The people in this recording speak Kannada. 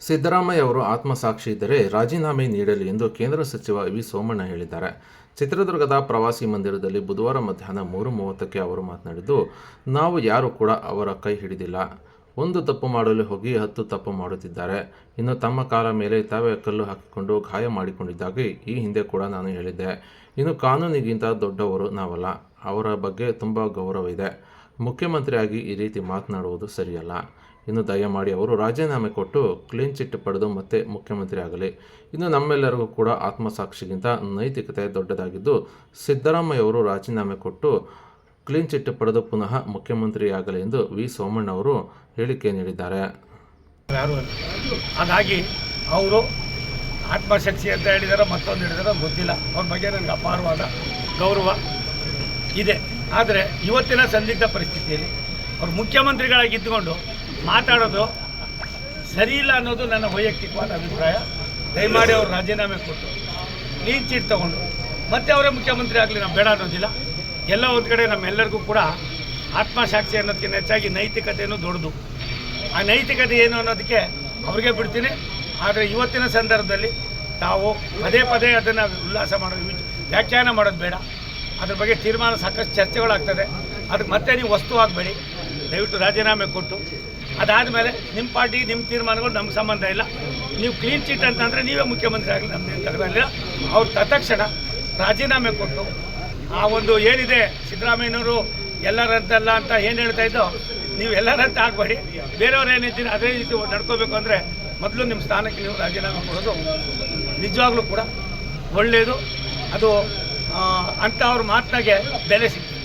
ಸಿದ್ದರಾಮಯ್ಯ ಅವರು ಆತ್ಮಸಾಕ್ಷಿ ಇದ್ದರೆ ರಾಜೀನಾಮೆ ನೀಡಲಿ ಎಂದು ಕೇಂದ್ರ ಸಚಿವ ವಿ ಸೋಮಣ್ಣ ಹೇಳಿದ್ದಾರೆ. ಚಿತ್ರದುರ್ಗದ ಪ್ರವಾಸಿ ಮಂದಿರದಲ್ಲಿ ಬುಧವಾರ ಮಧ್ಯಾಹ್ನ ಮೂರು ಮೂವತ್ತಕ್ಕೆ ಅವರು ಮಾತನಾಡಿದ್ದು, ನಾವು ಯಾರು ಕೂಡ ಅವರ ಕೈ ಹಿಡಿದಿಲ್ಲ. ಒಂದು ತಪ್ಪು ಮಾಡಲು ಹೋಗಿ ಹತ್ತು ತಪ್ಪು ಮಾಡುತ್ತಿದ್ದಾರೆ. ಇನ್ನು ತಮ್ಮ ಕಾಲ ಮೇಲೆ ತಾವೇ ಕಲ್ಲು ಹಾಕಿಕೊಂಡು ಗಾಯ ಮಾಡಿಕೊಂಡಿದ್ದಾಗಿ ಈ ಹಿಂದೆ ಕೂಡ ನಾನು ಹೇಳಿದ್ದೆ. ಇನ್ನು ಕಾನೂನಿಗಿಂತ ದೊಡ್ಡವರು ನಾವಲ್ಲ. ಅವರ ಬಗ್ಗೆ ತುಂಬ ಗೌರವ ಇದೆ ಮುಖ್ಯಮಂತ್ರಿಯಾಗಿ ಈ ರೀತಿ ಮಾತನಾಡುವುದು ಸರಿಯಲ್ಲ. ಇನ್ನು ದಯಮಾಡಿ ಅವರು ರಾಜೀನಾಮೆ ಕೊಟ್ಟು ಕ್ಲೀನ್ ಚಿಟ್ ಪಡೆದು ಮತ್ತೆ ಮುಖ್ಯಮಂತ್ರಿ ಆಗಲಿ ಇನ್ನು ನಮ್ಮೆಲ್ಲರಿಗೂ ಕೂಡ ಆತ್ಮಸಾಕ್ಷಿಗಿಂತ ನೈತಿಕತೆ ದೊಡ್ಡದಾಗಿದ್ದು ಸಿದ್ದರಾಮಯ್ಯ ಅವರು ರಾಜೀನಾಮೆ ಕೊಟ್ಟು ಕ್ಲೀನ್ ಚಿಟ್ ಪಡೆದು ಪುನಃ ಮುಖ್ಯಮಂತ್ರಿಯಾಗಲಿ ಎಂದು ವಿ. ಸೋಮಣ್ಣ ಅವರು ಹೇಳಿಕೆ ನೀಡಿದ್ದಾರೆ. ಹಾಗಾಗಿ ಅವರು ಆತ್ಮಶಕ್ತಿ ಅಂತ ಹೇಳಿದಾರೋ ಮತ್ತೊಂದು ಹೇಳಿದಾರೋ ಗೊತ್ತಿಲ್ಲ. ಅವ್ರ ಬಗ್ಗೆ ನನಗೆ ಅಪಾರವಾದ ಗೌರವ ಇದೆ. ಆದರೆ ಇವತ್ತಿನ ಸಂದಿಗ್ಧ ಪರಿಸ್ಥಿತಿಯಲ್ಲಿ ಅವ್ರು ಮುಖ್ಯಮಂತ್ರಿಗಳಾಗಿದ್ದುಕೊಂಡು ಮಾತಾಡೋದು ಸರಿ ಇಲ್ಲ ಅನ್ನೋದು ನನ್ನ ವೈಯಕ್ತಿಕವಾದ ಅಭಿಪ್ರಾಯ. ದಯಮಾಡಿ ಅವರು ರಾಜೀನಾಮೆ ಕೊಟ್ಟು ಕ್ಲೀನ್ ಚೀಟ್ ತಗೊಂಡು ಮತ್ತೆ ಅವರೇ ಮುಖ್ಯಮಂತ್ರಿ ಆಗಲಿ, ನಾವು ಬೇಡ ಅನ್ನೋದಿಲ್ಲ. ಎಲ್ಲ ಒಂದು ಕಡೆ ನಮ್ಮೆಲ್ಲರಿಗೂ ಕೂಡ ಆತ್ಮಸಾಕ್ಷಿ ಅನ್ನೋದಕ್ಕಿಂತ ಹೆಚ್ಚಾಗಿ ನೈತಿಕತೆಯೂ ದೊಡ್ಡದು. ಆ ನೈತಿಕತೆ ಏನು ಅನ್ನೋದಕ್ಕೆ ಅವ್ರಿಗೆ ಬಿಡ್ತೀನಿ. ಆದರೆ ಇವತ್ತಿನ ಸಂದರ್ಭದಲ್ಲಿ ತಾವು ಪದೇ ಪದೇ ಅದನ್ನು ಉಲ್ಲಾಸ ಮಾಡೋದು ವ್ಯಾಖ್ಯಾನ ಮಾಡೋದು ಬೇಡ. ಅದ್ರ ಬಗ್ಗೆ ತೀರ್ಮಾನ ಸಾಕಷ್ಟು ಚರ್ಚೆಗಳಾಗ್ತದೆ. ಅದಕ್ಕೆ ಮತ್ತೆ ನೀವು ವಸ್ತು ಆಗಬೇಡಿ. ದಯವಿಟ್ಟು ರಾಜೀನಾಮೆ ಕೊಟ್ಟು. ಅದಾದಮೇಲೆ ನಿಮ್ಮ ಪಾರ್ಟಿ ನಿಮ್ಮ ತೀರ್ಮಾನಗಳು ನಮ್ಗೆ ಸಂಬಂಧ ಇಲ್ಲ. ನೀವು ಕ್ಲೀನ್ ಚೀಟ್ ಅಂತಂದರೆ ನೀವೇ ಮುಖ್ಯಮಂತ್ರಿ ಆಗಲಿ ನಮ್ಮ ತಗಲಿಲ್ಲ ಅವ್ರು ತತ್ಕ್ಷಣ ರಾಜೀನಾಮೆ ಕೊಟ್ಟು ಆ ಒಂದು ಏನಿದೆ, ಸಿದ್ದರಾಮಯ್ಯನವರು ಎಲ್ಲರಂತಲ್ಲ ಅಂತ ಏನು ಹೇಳ್ತಾ ಇದ್ದೋ, ನೀವು ಎಲ್ಲರಂತ ಆಗಬೇಡಿ. ಬೇರೆಯವ್ರು ಏನಿದ್ದೀರಿ ಅದೇ ರೀತಿ ನಡ್ಕೋಬೇಕು ಅಂದರೆ ಮೊದಲು ನಿಮ್ಮ ಸ್ಥಾನಕ್ಕೆ ನೀವು ರಾಜೀನಾಮೆ ಕೊಡೋದು ನಿಜವಾಗ್ಲೂ ಕೂಡ ಒಳ್ಳೆಯದು ಅದು ಅಂಥವ್ರ ಮಾತಿನಾಗೆ ಬೆಲೆ ಸಿಗ್ತದೆ.